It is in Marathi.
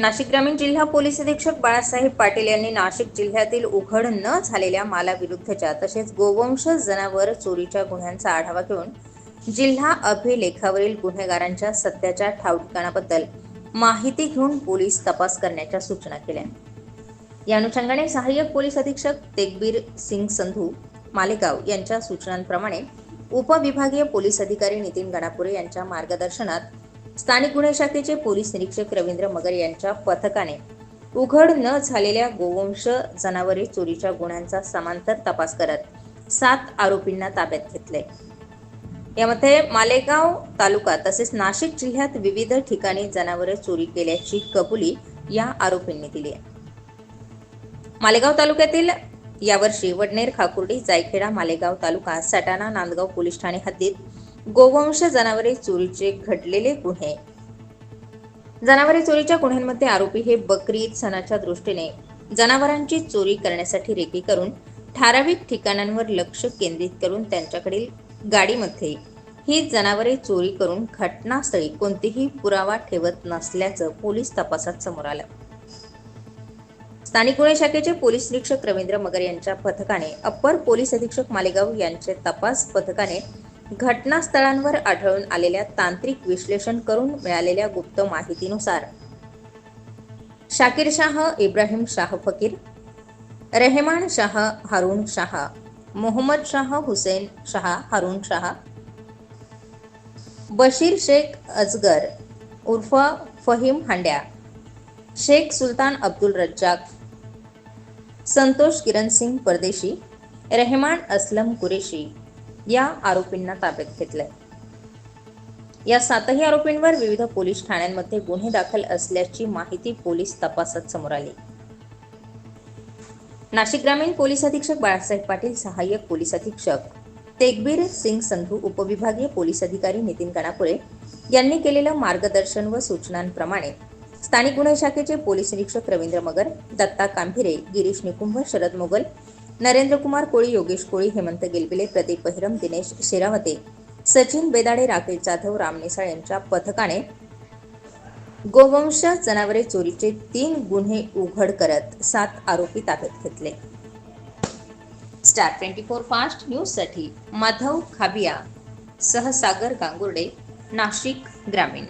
नाशिक ग्रामीण जिल्हा पोलीस अधीक्षक बाळासाहेब पाटील यांनी नाशिक जिल्ह्यातील उघड न झालेल्या मालाविरुद्धच्या तसेच गोवंश जनावर चोरीच्या गुन्ह्यांचा आढावा घेऊन जिल्हा अभिलेखावरील गुन्हेगारांच्या सत्याच्या ठावठिकाणाबद्दल माहिती घेऊन पोलीस तपास करण्याच्या सूचना केल्या. या अनुषंगाने सहाय्यक पोलीस अधीक्षक तेगबीर सिंग संधू मालेगाव यांच्या सूचनांप्रमाणे उपविभागीय पोलीस अधिकारी नितीन गणापुरे यांच्या मार्गदर्शनात स्थानिक गुन्हे शाखेचे पोलीस निरीक्षक रवींद्र मगर यांच्या पथकाने उघड न झालेल्या गोवंश जनावरे चोरीच्या गुन्ह्यांचा समांतर तपास करत सात आरोपींना ताब्यात घेतले. यामध्ये मालेगाव तालुका तसेच नाशिक जिल्ह्यात विविध ठिकाणी जनावरे चोरी केल्याची कबुली या आरोपींनी दिली आहे. मालेगाव तालुक्यातील यावर्षी वडनेर खाकुर्डी जायखेडा मालेगाव तालुका सटाणा नांदगाव पोलीस ठाणे हद्दीत गोवंश जनावरे चोरीचे घडलेले गुन्हे. जनावरे चोरीच्या गुन्ह्यांमध्ये आरोपी हे बकरी सणाच्या दृष्टीने जनावरांची चोरी करण्यासाठी रेकी करून ठराविक ठिकाणांवर लक्ष केंद्रित करून त्यांच्याकडील गाडीमध्ये ही जनावरे चोरी करून घटनास्थळी कोणतीही पुरावा ठेवत नसल्याचं पोलीस तपासात समोर आलं. स्थानिक गुन्हे शाखेचे पोलीस निरीक्षक रवींद्र मगर यांच्या पथकाने अप्पर पोलीस अधीक्षक मालेगाव यांचे तपास पथकाने घटनास्थळांवर आढळून आलेल्या तांत्रिक विश्लेषण करून मिळालेल्या गुप्त माहितीनुसार. शाकिर शाह इब्राहिम शाह फकीर रेहमान शाह हारून शाह मोहम्मद शाह हुसेन शाह हारून शाह बशीर शेख अजगर उर्फ फहीम हांड्या शेख सुलतान अब्दुल रज्जाक संतोष किरण सिंग परदेशी रेहमान असलम कुरेशी या आरोपींना ताब्यात घेतलंय. या सातही आरोपींवर विविध पोलीस ठाण्यांमध्ये गुन्हे दाखल असल्याची माहिती पोलीस तपासात समोर आली. नाशिक ग्रामीण पोलीस अधीक्षक बाळासाहेब पाटील सहाय्यक पोलीस अधीक्षक तेगबीर सिंग संधू उपविभागीय पोलीस अधिकारी नितीन गणापुरे यांनी केलेलं मार्गदर्शन व सूचनांप्रमाणे स्थानिक गुन्हे शाखेचे पोलीस निरीक्षक रवींद्र मगर दत्ता कांभिरे गिरीश निकुंभ शरद मोगल नरेंद्र कुमार कोळी योगेश कोळी हेमंत गेलबिले प्रदीप बहिरम दिनेश शेरावते सचिन बेदाडे राकेश जाधव राम निसाळ यांच्या पथकाने गोवंश जनावरे चोरीचे तीन गुन्हे उघड करत सात आरोपी ताब्यात घेतले. स्टार ट्वेंटी फोर फास्ट न्यूजसाठी माधव खाबिया सहसागर गांगुर्डे नाशिक ग्रामीण.